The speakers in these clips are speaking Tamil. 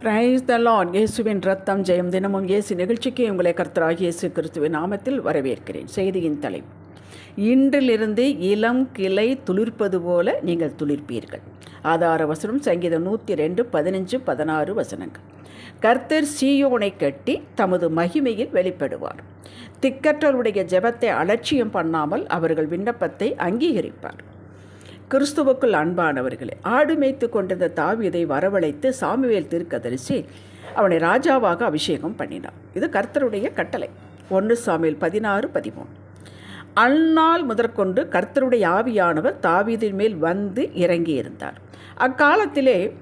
பிரைஸ் த லார்ட் இயேசுவின் ரத்தம் ஜெயம் தினமும் இயேசு நிகழ்ச்சிக்கு உங்களை கர்த்தராக இயேசு கிறிஸ்துவின் நாமத்தில் வரவேற்கிறேன். செய்தியின் தலை இன்றிலிருந்து இளம் கிளை துளிர்ப்பது போல நீங்கள் துளிர்ப்பீர்கள். ஆதார வசனம் சங்கீதம் நூற்றி ரெண்டு பதினஞ்சு பதினாறு வசனங்கள். கர்த்தர் சீயோனை கட்டி தமது மகிமையில் வெளிப்படுவார். திக்கற்றவருடைய ஜெபத்தை அலட்சியம் பண்ணாமல் அவர்கள் விண்ணப்பத்தை அங்கீகரிப்பார். கிறிஸ்துவுக்குள் அன்பானவர்களே ஆடு மேய்த்து கொண்டிருந்த தாவியதை வரவழைத்து சாமுவேல் தீர்க்கதரிசி அவனை ராஜாவாக அபிஷேகம் பண்ணினான் இது கர்த்தருடைய கட்டளை. ஒன்று சாமியில் பதினாறு பதிமூணு. அந்நாள் முதற்கொண்டு கர்த்தருடைய ஆவியானவர் தாவீதின் மேல் வந்து இறங்கி இருந்தார் அக்காலத்திலே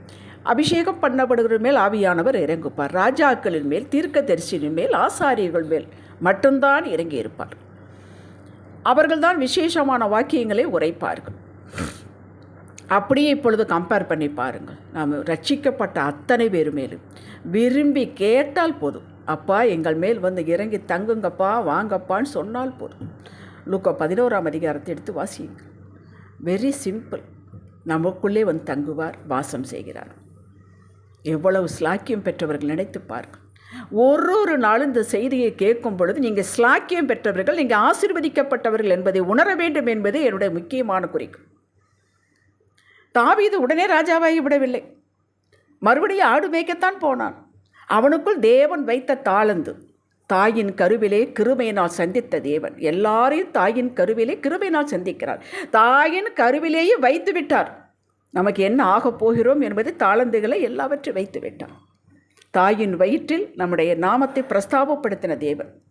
அபிஷேகம் பண்ணப்படுகிற மேல் ஆவியானவர் இறங்குப்பார். ராஜாக்களின் மேல் தீர்க்கதரிசியின் மேல் ஆசாரியர்கள் மேல் மட்டும்தான் இறங்கியிருப்பார். அவர்கள்தான் விசேஷமான வாக்கியங்களை உரைப்பார்கள். அப்படியே இப்பொழுது கம்பேர் பண்ணி பாருங்கள். நாம் ரட்சிக்கப்பட்ட அத்தனை பேர் மேலும் விரும்பி கேட்டால் போதும். அப்பா எங்கள் மேல் வந்து இறங்கி தங்குங்கப்பா வாங்கப்பான்னு சொன்னால் போதும். லூக்கா பதினோராம் அதிகாரத்தை எடுத்து வாசியுங்கள். வெரி சிம்பிள் நமக்குள்ளே வந்து தங்குவார் வாசம் செய்கிறார். எவ்வளவு ஸ்லாக்கியம் பெற்றவர்கள் நினைத்து பாருங்கள். ஒரு ஒரு நாளும் இந்த செய்தியை கேட்கும் பொழுது நீங்கள் ஸ்லாக்கியம் பெற்றவர்கள் நீங்கள் ஆசிர்வதிக்கப்பட்டவர்கள் என்பதை உணர வேண்டும் என்பது என்னுடைய முக்கியமான குறிக்கும் தாவீது உடனே ராஜாவாகி விடவில்லை. மறுபடியும் ஆடு மேய்க்கத்தான் போனான். அவனுக்குள் தேவன் வைத்த தாளந்து. தாயின் கருவிலே கிருமையினால் சந்தித்த தேவன். எல்லாரையும் தாயின் கருவிலே கிருமையினால் சந்திக்கிறார். தாயின் கருவிலேயே வைத்து விட்டார். நமக்கு என்ன ஆகப் போகிறோம் என்பது தாளந்துகளை எல்லாவற்றையும் வைத்து விட்டார். தாயின் வயிற்றில் நம்முடைய நாமத்தை பிரஸ்தாபப்படுத்தின தேவன்.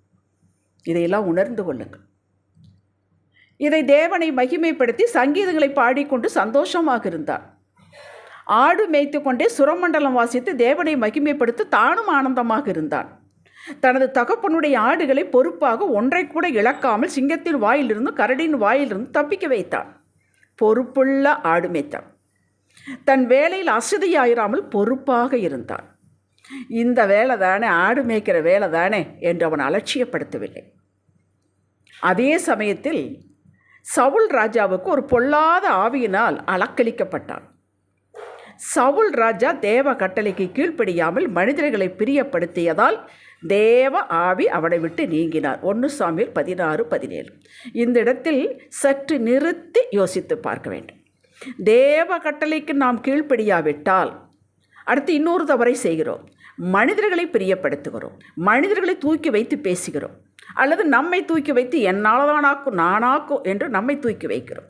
இதையெல்லாம் உணர்ந்து கொள்ளுங்கள். இதை தேவனை மகிமைப்படுத்தி சங்கீதங்களை பாடிக்கொண்டு சந்தோஷமாக இருந்தார். ஆடு மேய்த்து கொண்டே சுரமண்டலம் வாசித்து தேவனை மகிமைப்படுத்தி தானும் ஆனந்தமாக இருந்தான். தனது தகப்பனுடைய ஆடுகளை பொறுப்பாக ஒன்றை கூட இழக்காமல் சிங்கத்தின் வாயிலிருந்து கரடியின் வாயிலிருந்து தப்பிக்க வைத்தான். பொறுப்புள்ள ஆடு மேய்த்தான். தன் வேலையில் அசதியாயிராமல் பொறுப்பாக இருந்தான். இந்த வேலை தானே ஆடு மேய்க்கிற வேலை தானே என்று அவன் அலட்சியப்படுத்தவில்லை. அதே சமயத்தில் சவுல் ராஜாவுக்கு ஒரு பொல்லாத ஆவியினால் அலக்களிக்கப்பட்டான் சவுல் ராஜா தேவ கட்டளைக்கு கீழ்ப்படியாமல் மனிதர்களை பிரியப்படுத்தியதால் தேவ ஆவி அவனை விட்டு நீங்கினார். ஒன்று சாமியில் பதினாறு பதினேழு. இந்த இடத்தில் சற்று நிறுத்தி யோசித்து பார்க்க வேண்டும். தேவ கட்டளைக்கு நாம் கீழ்ப்படியாவிட்டால் அடுத்து இன்னொரு தவறை செய்கிறோம். மனிதர்களை பிரியப்படுத்துகிறோம். மனிதர்களை தூக்கி வைத்து பேசுகிறோம். அல்லது நம்மை தூக்கி வைத்து என்னால் தானாக்கும் நானாக்கும் என்று நம்மை தூக்கி வைக்கிறோம்.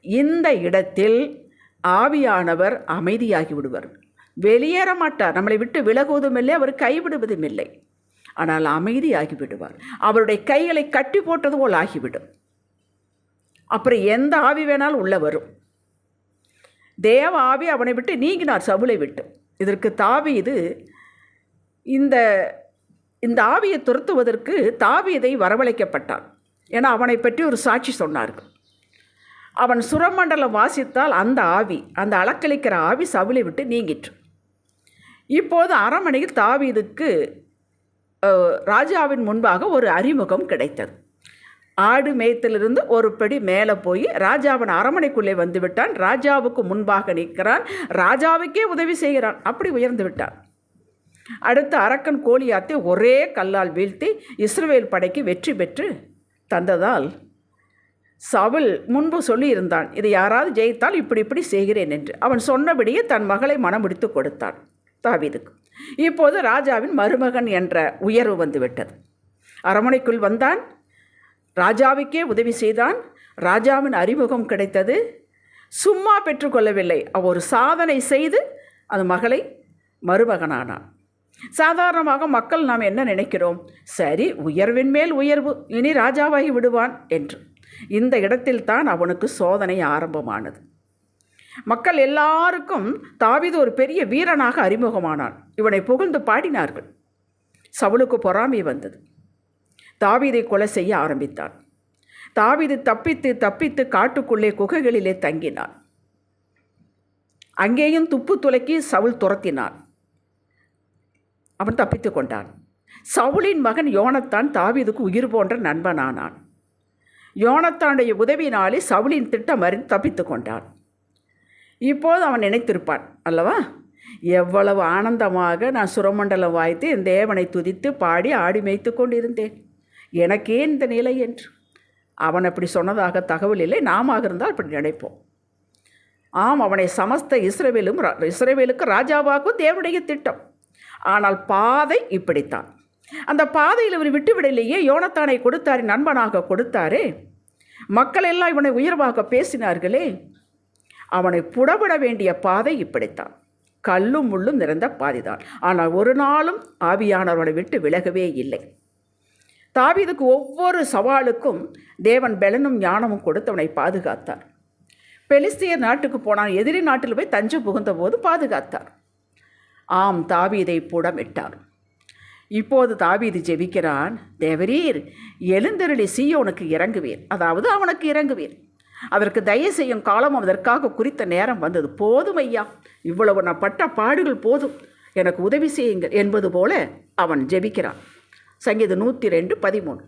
இந்த இடத்தில் ஆவியானவர் அமைதியாகி விடுவார். வெளியேற மாட்டார். நம்மளை விட்டு விலகுவதும் இல்லை அவர் கைவிடுவதும் இல்லை. ஆனால் அமைதியாகி விடுவார். அவருடைய கைகளை கட்டி போட்டது போல் ஆகிவிடும். அப்புறம் எந்த ஆவி வேணாலும் உள்ளே வரும். தேவ ஆவி அவனை விட்டு நீங்கினார் சவுளை விட்டு. இதற்கு தாவி இது இந்த இந்த ஆவியை துரத்துவதற்கு தாவீதை வரவழைக்கப்பட்டான். ஏன்னா அவனை பற்றி ஒரு சாட்சி சொன்னார்கள். அவன் சுரமண்டலம் வாசித்தால் அந்த ஆவி அந்த அளக்களிக்கிற ஆவி சவுளை விட்டு நீங்கிற்று. இப்போது அரண்மனையில் தாவீதுக்கு ராஜாவின் முன்பாக ஒரு அறிமுகம் கிடைத்தது. ஆடு மேய்த்திலிருந்து ஒரு படி மேலே போய் ராஜாவின் அரண்மனைக்குள்ளே வந்து விட்டான். ராஜாவுக்கு முன்பாக நிற்கிறான். ராஜாவுக்கே உதவி செய்கிறான். அப்படி உயர்ந்து விட்டான். அடுத்து அரக்கன் கோலியாத்தை ஒரே கல்லால் வீழ்த்தி இஸ்ரவேல் படைக்கு வெற்றி பெற்று தந்ததால் சவுல் முன்பு சொல்லியிருந்தான் இதை யாராவது ஜெயித்தால் இப்படி இப்படி செய்கிறேன் என்று. அவன் சொன்னபடியே தன் மகளை மனமுடித்து கொடுத்தான் தாவிதுக்கு. இப்போது ராஜாவின் மருமகன் என்ற உயர்வு வந்துவிட்டது. அரமனைக்குள் வந்தான். ராஜாவுக்கே உதவி செய்தான். ராஜாவின் அறிமுகம் கிடைத்தது. சும்மா பெற்றுக்கொள்ளவில்லை. அவ ஒரு சாதனை செய்து அந்த மகளை மருமகனானான். சாதாரணமாக மக்கள் நாம் என்ன நினைக்கிறோம்? சரி உயர்வின் மேல் உயர்வு இனி ராஜாவாகி விடுவான் என்று. இந்த இடத்தில் தான் அவனுக்கு சோதனை ஆரம்பமானது. மக்கள் எல்லாருக்கும் தாவிது ஒரு பெரிய வீரனாக அறிமுகமானான். இவனை புகழ்ந்து பாடினார்கள். சவுளுக்கு பொறாமை வந்தது. தாவீதை கொலை செய்ய ஆரம்பித்தான். தாவீது தப்பித்து தப்பித்து காட்டுக்குள்ளே குகைகளிலே தங்கினான். அங்கேயும் துப்பு துலக்கி சவுல் துரத்தினான். அவன் தப்பித்து கொண்டான். சவுளின் மகன் யோனத்தான் தாவீதுக்கு உயிர் போன்ற நண்பனானான். யோனத்தானுடைய உதவியினாலே சவுளின் திட்டம் அறிந்து தப்பித்து கொண்டான். இப்போது அவன் நினைத்திருப்பான் அல்லவா? எவ்வளவு ஆனந்தமாக நான் சுரமண்டலம் வாய்த்து என் தேவனை துதித்து பாடி ஆடி மேய்த்து கொண்டிருந்தேன். எனக்கே இந்த நிலை என்று. அவன் அப்படி சொன்னதாக தகவல் இல்லை. நாம இருந்தால் அப்படி நினைப்போம். ஆம் அவனை சமஸ்த இஸ்ரவேலும் ரா- இஸ்ரவேலுக்கு ராஜாவாக்கும் தேவனுடைய திட்டம். ஆனால் பாதை இப்படித்தான். அந்த பாதையில் இவர் விட்டுவிடலையே யோனத்தானை கொடுத்தாரு நண்பனாக கொடுத்தாரே. மக்கள் எல்லாம் இவனை உயர்வாக பேசினார்களே. அவனை புடவிட வேண்டிய பாதை இப்படித்தான். கல்லும் முள்ளும் நிறைந்த பாதைதான். ஆனால் ஒரு நாளும் ஆவியானவனை விட்டு விலகவே இல்லை. தாவிதுக்கு ஒவ்வொரு சவாலுக்கும் தேவன் பெலனும் ஞானமும் கொடுத்தவனை பாதுகாத்தார். பெலிஸ்தியர் நாட்டுக்கு போனான் எதிரி நாட்டில் போய் தஞ்சம் புகுந்த போது பாதுகாத்தார். ஆம் தாவீதை புடமிட்டார். இப்போது தாவீது ஜெபிக்கிறான் தேவரீர் எழுந்தருளி சீயோனுக்கு இறங்குவீர். அதாவது அவனுக்கு இறங்குவீர். அதற்கு தயவு செய்யும் காலம் அதற்காக குறித்த நேரம் வந்தது. போதும் ஐயா. இவ்வளவு நான் பட்ட பாடுகள் போதும். எனக்கு உதவி செய்யுங்கள் என்பது போல அவன் ஜெபிக்கிறான். சங்கீதம் நூற்றி ரெண்டு பதிமூணு.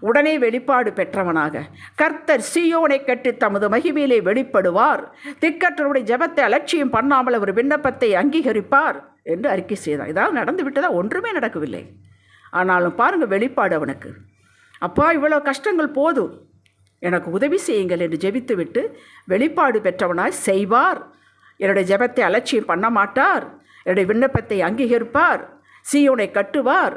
உடனே வெளிப்பாடு பெற்றவனாக. கர்த்தர் சீயோனை கட்டி தமது மகிமையிலே வெளிப்படுவார். திக்கற்றவருடைய ஜெபத்தை அலட்சியம் பண்ணாமல் அவர் விண்ணப்பத்தை அங்கீகரிப்பார் என்று அறிக்கை செய்தான். இதாவது நடந்து விட்டதா? ஒன்றுமே நடக்கவில்லை. ஆனாலும் பாருங்கள் வெளிப்பாடு அவனுக்கு. அப்பா இவ்வளோ கஷ்டங்கள் போதும். எனக்கு உதவி செய்யுங்கள் என்று ஜெபித்துவிட்டு வெளிப்பாடு பெற்றவனாய் செய்வார். என்னுடைய ஜெபத்தை அலட்சியம் பண்ண மாட்டார். என்னுடைய விண்ணப்பத்தை அங்கீகரிப்பார். சீயோனை கட்டுவார்.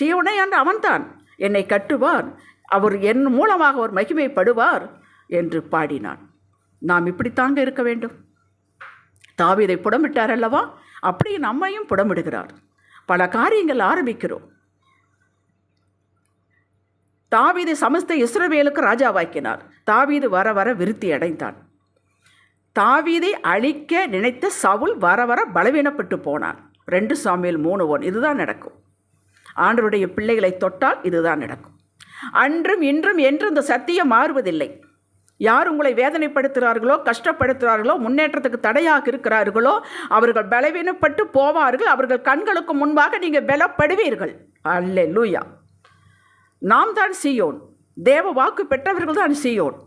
சீயோனை அன்று அவன்தான். என்னை கட்டுவார். அவர் என் மூலமாக அவர் மகிமைப்படுவார் என்று பாடினான். நாம் இப்படித்தாங்க இருக்க வேண்டும். தாவீதை புடமிட்டார் அல்லவா? அப்படி நம்மையும் புடமிடுகிறார். பல காரியங்கள் ஆரம்பிக்கிறோம். தாவீது சமஸ்த இஸ்ரவேலுக்கு ராஜாவாக்கினார். தாவீது வர வர விருத்தி அடைந்தான். தாவீதை அழிக்க நினைத்த சவுல் வர வர பலவீனப்பட்டு போனான். ரெண்டு சாமியில் மூணு ஒன். இதுதான் நடக்கும். ஆண்டருடைய பிள்ளைகளை தொட்டால் இதுதான் நடக்கும். அன்றும் இன்றும் என்றும் இந்த சத்தியம் மாறுவதில்லை. யார் உங்களை வேதனைப்படுத்துகிறார்களோ கஷ்டப்படுத்துகிறார்களோ முன்னேற்றத்துக்கு தடையாக இருக்கிறார்களோ அவர்கள் பலவீனப்பட்டு போவார்கள் அவர்கள் கண்களுக்கு முன்பாக நீங்கள் பலப்படுவீர்கள். அல்ல லூயா நாம் தான் சியோன். தேவ வாக்கு பெற்றவர்கள் தான் சியோன்.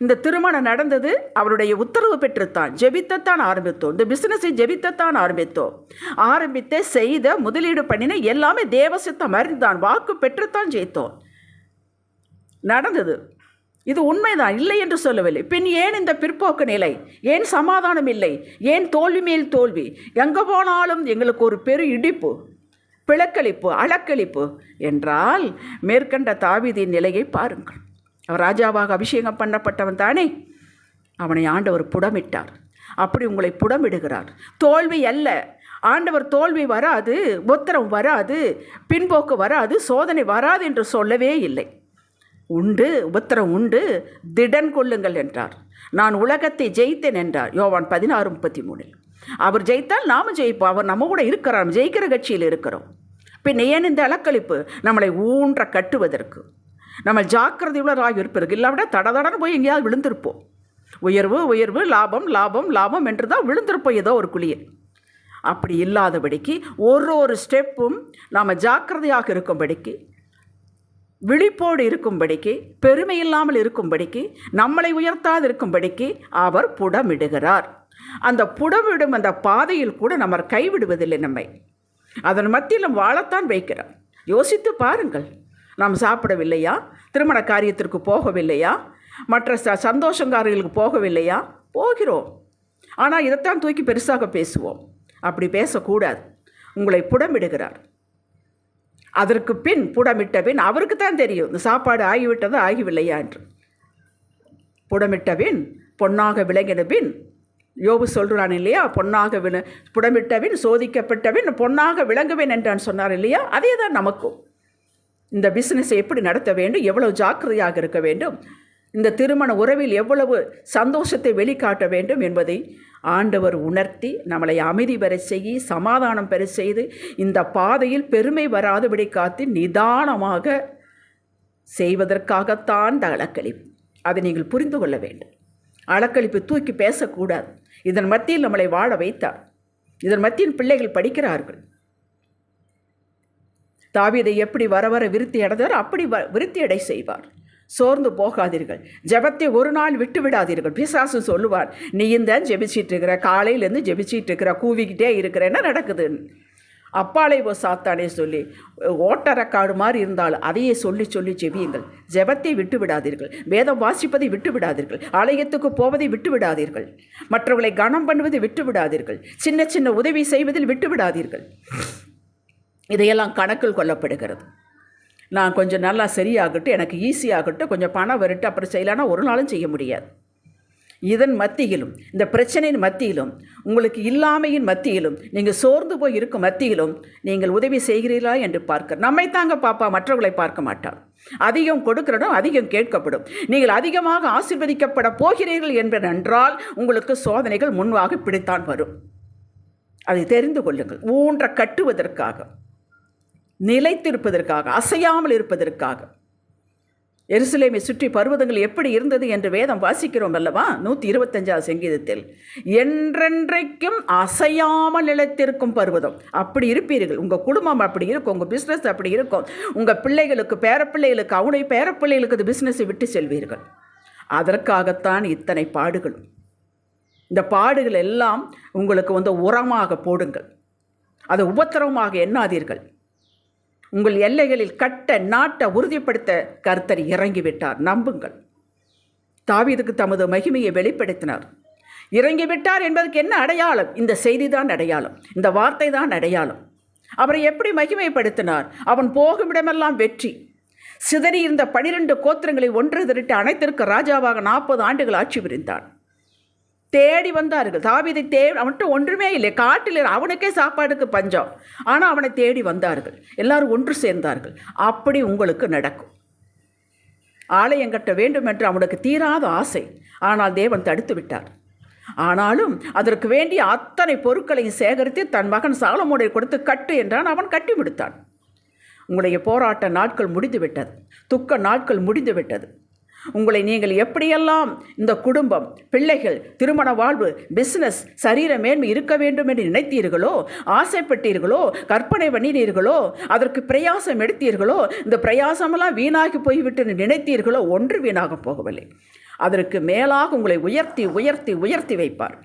இந்த திருமணம் நடந்தது அவருடைய உத்தரவு பெற்றுத்தான். ஜெபித்தத்தான் ஆரம்பித்தோம். இந்த பிஸ்னஸை ஜெபித்தத்தான் ஆரம்பித்தோம். ஆரம்பித்த செய்த முதலீடு பண்ணின எல்லாமே தேவசித்தம் அறிந்தான். வாக்கு பெற்றுத்தான் ஜெயித்தோம். நடந்தது. இது உண்மைதான். இல்லை என்று சொல்லவில்லை. பின் ஏன் இந்த பிற்போக்கு நிலை? ஏன் சமாதானம் இல்லை? ஏன் தோல்வி மேல் தோல்வி? எங்கே போனாலும் எங்களுக்கு ஒரு பெரு இடிப்பு பிளக்களிப்பு அளக்களிப்பு என்றால் மேற்கண்ட தாவிதின் நிலையை பாருங்கள். ராஜாவாக அபிஷேகம் பண்ணப்பட்டவன் தானே? அவனை ஆண்டவர் புடமிட்டார். அப்படி உங்களை புடமிடுகிறார். தோல்வி அல்ல. ஆண்டவர் தோல்வி வராது உத்தரம் வராது பின்போக்கு வராது சோதனை வராது என்று சொல்லவே இல்லை. உண்டு உபத்திரம் உண்டு திடன் கொள்ளுங்கள் என்றார். நான் உலகத்தை ஜெயித்தேன் என்றார். யோவான் பதினாறு முப்பத்தி மூணில் அவர் ஜெயித்தால் நாமும் ஜெயிப்போம். அவர் நம்ம கூட இருக்கிறார். ஜெயிக்கிற கட்சியில் இருக்கிறோம். பின் ஏன் இந்த அலக்களிப்பு நம்மளை ஊன்ற கட்டுவதற்கு. நம்ம ஜாக்கிரதையுள்ளராக இல்லை இல்லாவிட தடதடன்னு போய் எங்கேயாவது விழுந்திருப்போம். உயர்வு உயர்வு லாபம் லாபம் லாபம் என்று தான் விழுந்திருப்போம் ஏதோ ஒரு குழியில் அப்படி இல்லாதபடிக்கு ஒரு ஒரு ஸ்டெப்பும் நாம் ஜாக்கிரதையாக இருக்கும்படிக்கு விழிப்போடு இருக்கும்படிக்கு பெருமை இல்லாமல் இருக்கும்படிக்கு நம்மளை உயர்த்தாது இருக்கும்படிக்கு அவர் புடமிடுகிறார். அந்த புடமிடும் அந்த பாதையில் கூட நம்ம கைவிடுவதில்லை நம்மை. அதன் மத்தியில் வாழத்தான் வைக்கிறார். யோசித்து பாருங்கள். நாம் சாப்பிடவில்லையா? திருமண காரியத்திற்கு போகவில்லையா? மற்ற ச சந்தோஷங்காரர்களுக்கு போகவில்லையா? போகிறோம். ஆனால் இதைத்தான் தூக்கி பெருசாக பேசுவோம். அப்படி பேசக்கூடாது. உங்களை புடமிடுகிறார். அதற்கு பின் புடமிட்ட பின் அவருக்கு தான் தெரியும். இந்த சாப்பாடு ஆகிவிட்டதா ஆகிவில்லையா என்று. புடமிட்ட பின் பொன்னாக விளங்கின பின் யோபு சொல்கிறான் இல்லையா? பொன்னாக விள புடமிட்ட பின் சோதிக்கப்பட்ட பின் பொன்னாக விளங்குவேன் என்றான் சொன்னார் இல்லையா? அதே தான் நமக்கும். இந்த பிஸ்னஸை எப்படி நடத்த வேண்டும் எவ்வளவு ஜாக்கிரதையாக இருக்க வேண்டும் இந்த திருமண உறவில் எவ்வளவு சந்தோஷத்தை வெளிக்காட்ட வேண்டும் என்பதை ஆண்டவர் உணர்த்தி நம்மளை அமைதி பெற செய்ய சமாதானம் பெற செய்து இந்த பாதையில் பெருமை வராதபடி காத்து நிதானமாக செய்வதற்காகத்தான் இந்த அளக்களிப்பு அதை நீங்கள் புரிந்து கொள்ள வேண்டும். அளக்களிப்பு தூக்கி பேசக்கூடாது. இதன் மத்தியில் நம்மளை வாழ வைத்தார். இதன் மத்தியில் பிள்ளைகள் படிக்கிறார்கள். தாவீதை எப்படி வர வர விருத்தி அடைந்தார் அப்படி வ விருத்தி அடை செய்வார். சோர்ந்து போகாதீர்கள். ஜெபத்தை ஒரு நாள் விட்டு விடாதீர்கள். பிசாசு சொல்லுவார் நீ இந்த ஜெபிச்சிட்டு இருக்கிற காலையிலேருந்து ஜெபிச்சிட்டு இருக்கிற கூவிக்கிட்டே இருக்கிற என்ன நடக்குதுன்னு அப்பாலை ஓ சாத்தானே சொல்லி ஓட்டரக்காடு மாதிரி இருந்தாலும் அதையே சொல்லி சொல்லி ஜெபியுங்கள். ஜெபத்தை விட்டு விடாதீர்கள். வேதம் வாசிப்பதை விட்டு விடாதீர்கள். ஆலயத்துக்கு போவதை விட்டு விடாதீர்கள். மற்றவர்களை கனம் பண்ணுவதை விட்டு விடாதீர்கள். சின்ன சின்ன உதவி செய்வதில் விட்டு விடாதீர்கள். இதையெல்லாம் கணக்கில் கொள்ளப்படுகிறது. நான் கொஞ்சம் நல்லா சரியாகட்டும் எனக்கு ஈஸியாகட்டும் கொஞ்சம் பணம் வரட்டு அப்புறம் செய்யலான்னா ஒரு நாளும் செய்ய முடியாது. இதன் மத்தியிலும் இந்த பிரச்சனையின் மத்தியிலும் உங்களுக்கு இல்லாமையின் மத்தியிலும் நீங்கள் சோர்ந்து போய் இருக்கும் மத்தியிலும் நீங்கள் உதவி செய்கிறீர்களா என்று பார்க்க நம்மை தாங்க பாப்பா மற்றவர்களை பார்க்க மாட்டார் அதிகம் கொடுக்கிறதும் அதிகம் கேட்கப்படும். நீங்கள் அதிகமாக ஆசிர்வதிக்கப்பட போகிறீர்கள் என்பதென்றால் உங்களுக்கு சோதனைகள் முன்பாக பிடித்தான் வரும். அதை தெரிந்து கொள்ளுங்கள். ஊன்ற கட்டுவதற்காக. நிலைத்திருப்பதற்காக அசையாமல் இருப்பதற்காக. எருசலேமை சுற்றி பர்வதங்கள் எப்படி இருந்தது என்று வேதம் வாசிக்கிறோம் அல்லவா? நூற்றி இருபத்தஞ்சாவது சங்கீதத்தில் என்றென்றைக்கும் அசையாமல் நிலைத்திருக்கும் பர்வதம். அப்படி இருப்பீர்கள். உங்கள் குடும்பம் அப்படி இருக்கும் உங்கள் பிஸ்னஸ் அப்படி இருக்கும். உங்கள் பிள்ளைகளுக்கு பேரப்பிள்ளைகளுக்கு அவனுடைய பேரப்பிள்ளைகளுக்கு அது பிஸ்னஸை விட்டு செல்வீர்கள். அதற்காகத்தான் இத்தனை பாடுகளும் இந்த பாடுகள் எல்லாம் உங்களுக்கு வந்து உரமாக போடுங்கள். அதை உபத்திரவமாக எண்ணாதீர்கள். உங்கள் எல்லைகளில் கட்ட நாட்ட உறுதிப்படுத்த கர்த்தர் இறங்கிவிட்டார். நம்புங்கள். தாவீதுக்கு தமது மகிமையை வெளிப்படுத்தினார். இறங்கிவிட்டார் என்பதற்கு என்ன அடையாளம்? இந்த செய்தி தான் அடையாளம். இந்த வார்த்தை தான் அடையாளம். அவரை எப்படி மகிமைப்படுத்தினார்? அவன் போகுமிடமெல்லாம் வெற்றி. சிதறி இருந்த பனிரெண்டு கோத்திரங்களை ஒன்று திரட்டி அனைத்திற்கு ராஜாவாக நாற்பது ஆண்டுகள் ஆட்சி புரிந்தான். தேடி வந்தார்கள். தாவிதை தே அவன்கிட்ட ஒன்றுமே இல்லை. காட்டில் அவனுக்கே சாப்பாடுக்கு பஞ்சம். ஆனால் அவனை தேடி வந்தார்கள். எல்லாரும் ஒன்று சேர்ந்தார்கள். அப்படி உங்களுக்கு நடக்கும். ஆலயம் கட்ட வேண்டும் என்று அவனுக்கு தீராத ஆசை. ஆனால் தேவன் தடுத்து விட்டார். ஆனாலும் அதற்கு வேண்டிய அத்தனை பொருட்களையும் சேகரித்து தன் மகன் சாலமோடை கொடுத்து கட்டு என்றான் அவன் கட்டி விடுத்தான் உங்களுடைய போராட்ட நாட்கள் முடிந்து விட்டது துக்க நாட்கள் முடிந்து விட்டது உங்களை நீங்கள் எப்படியெல்லாம் இந்த குடும்பம் பிள்ளைகள் திருமண வாழ்வு பிஸ்னஸ் சரீர மேன்மை இருக்க வேண்டும் என்று நினைத்தீர்களோ ஆசைப்பட்டீர்களோ கற்பனை பண்ணினீர்களோ அதற்கு பிரயாசம் எடுத்தீர்களோ இந்த பிரயாசமெல்லாம் வீணாகி போய்விட்டு நினைத்தீர்களோ ஒன்று வீணாக போகவில்லை. அதற்கு மேலாக உங்களை உயர்த்தி உயர்த்தி உயர்த்தி வைப்பார்.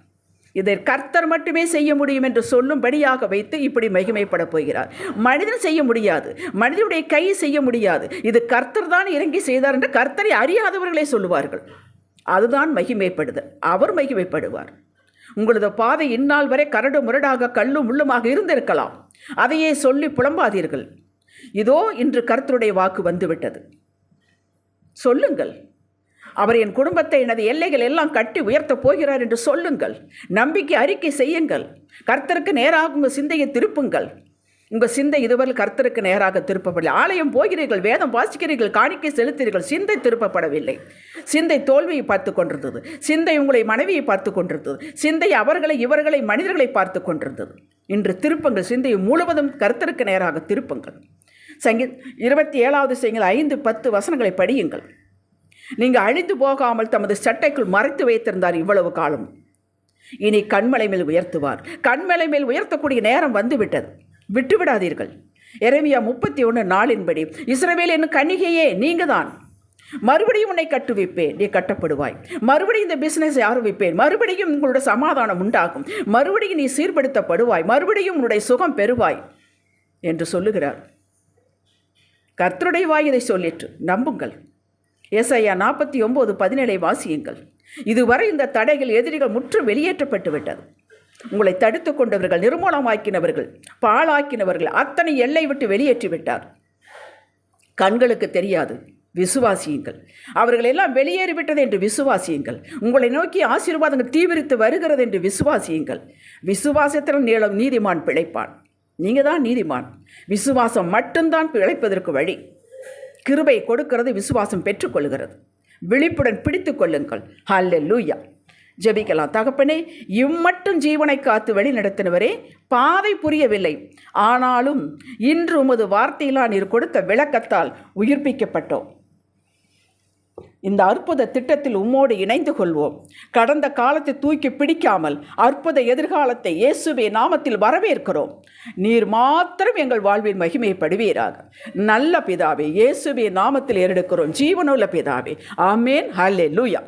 இதை கர்த்தர் மட்டுமே செய்ய முடியும் என்று சொல்லும்படியாக வைத்து இப்படி மகிமைப்பட போகிறார். மனிதன் செய்ய முடியாது. மனிதனுடைய கை செய்ய முடியாது. இது கர்த்தர் தான் இறங்கி செய்தார் என்று கர்த்தரை அறியாதவர்களே சொல்லுவார்கள். அதுதான் மகிமைப்படுது அவர் மகிமைப்படுவார். உங்களது பாதை இந்நாள் வரை கரடு முரடாக கல்லும் முள்ளுமாக இருந்திருக்கலாம். அதையே சொல்லி புலம்பாதீர்கள். இதோ இன்று கர்த்தருடைய வாக்கு வந்துவிட்டது. சொல்லுங்கள். அவர் என் குடும்பத்தை எனது எல்லைகள் எல்லாம் கட்டி உயர்த்தப் போகிறார் என்று சொல்லுங்கள். நம்பிக்கை அறிக்கை செய்யுங்கள். கர்த்தருக்கு நேராக உங்கள் சிந்தையை திருப்புங்கள். உங்கள் சிந்தை இதுவரை கர்த்தருக்கு நேராக திருப்பப்படவில்லை. ஆலயம் போகிறீர்கள் வேதம் வாசிக்கிறீர்கள் காணிக்கை செலுத்தீர்கள் சிந்தை திருப்பப்படவில்லை. சிந்தை தோல்வியை பார்த்து கொண்டிருந்தது. சிந்தை உங்களை மனைவியை பார்த்து கொண்டிருந்தது. சிந்தை அவர்களை இவர்களை மனிதர்களை பார்த்து கொண்டிருந்தது. இன்று திருப்பங்கள். சிந்தையை முழுவதும் கர்த்தருக்கு நேராக திருப்புங்கள். சங்கீத் இருபத்தி ஏழாவது செய்யுங்கள் ஐந்து பத்து வசனங்களை படியுங்கள். நீங்கள் அழிந்து போகாமல் தமது சட்டைக்குள் மறைத்து வைத்திருந்தார் இவ்வளவு காலம். இனி கண்மலை மேல் உயர்த்துவார். கண்மலை மேல் உயர்த்தக்கூடிய நேரம் வந்துவிட்டது. விட்டுவிடாதீர்கள். இறைமியா முப்பத்தி ஒன்று நாளின்படி இஸ்ரவேல் என்னும் கணிகையே நீங்கள் தான் மறுபடியும் உன்னை கட்டுவிப்பேன். நீ கட்டப்படுவாய். மறுபடியும் இந்த பிஸ்னஸை ஆரம்பிப்பேன். மறுபடியும் உங்களோட சமாதானம் உண்டாகும். மறுபடியும் நீ சீர்படுத்தப்படுவாய். மறுபடியும் உன்னுடைய சுகம் பெறுவாய் என்று சொல்லுகிறார். கர்த்தருடைய வாய் இதை சொல்லிற்று. நம்புங்கள். ஏசாயா நாற்பத்தி ஒம்பது பதினேழை வாசியுங்கள். இதுவரை இந்த தடைகள் எதிரிகள் முற்று வெளியேற்றப்பட்டு விட்டது. உங்களை தடுத்து கொண்டவர்கள் நிர்மூலமாக்கினவர்கள் பாழாக்கினவர்கள் அத்தனை எல்லை விட்டு வெளியேற்றி விட்டார். கண்களுக்கு தெரியாது. விசுவாசியுங்கள். அவர்கள் எல்லாம் வெளியேறிவிட்டது என்று விசுவாசியுங்கள். உங்களை நோக்கி ஆசீர்வாதங்கள் தீவிரித்து வருகிறது என்று விசுவாசியுங்கள். விசுவாசத்தில் நீளம் நீதிமான் பிழைப்பான். நீங்கள் தான் நீதிமான். விசுவாசம் மட்டும்தான் பிழைப்பதற்கு வழி. கிருபை கொடுக்கிறது விசுவாசம் பெற்றுக்கொள்கிறது. விழிப்புடன் பிடித்து கொள்ளுங்கள். ஹல்ல லூயா ஜபிக்கலாம். தகப்பனே இம்மட்டும் ஜீவனை காத்து வழி நடத்தினவரே பாதை புரியவில்லை. ஆனாலும் இன்று உமது வார்த்தையிலான் நீர் கொடுத்த விளக்கத்தால் உயிர்ப்பிக்கப்பட்டோம். இந்த அற்புத திட்டத்தில் உம்மோடு இணைந்து கொள்வோம். கடந்த காலத்தை தூக்கி பிடிக்காமல் அற்புத எதிர்காலத்தை இயேசுவே நாமத்தில் வரவேற்கிறோம். நீர் மாத்திரம் எங்கள் வாழ்வின் மகிமைப்படுவீராக. நல்ல பிதாவே இயேசுவே நாமத்தில் ஏறெடுக்கிறோம். ஜீவனுள்ள பிதாவே. ஆமேன். ஹல்லே லூயா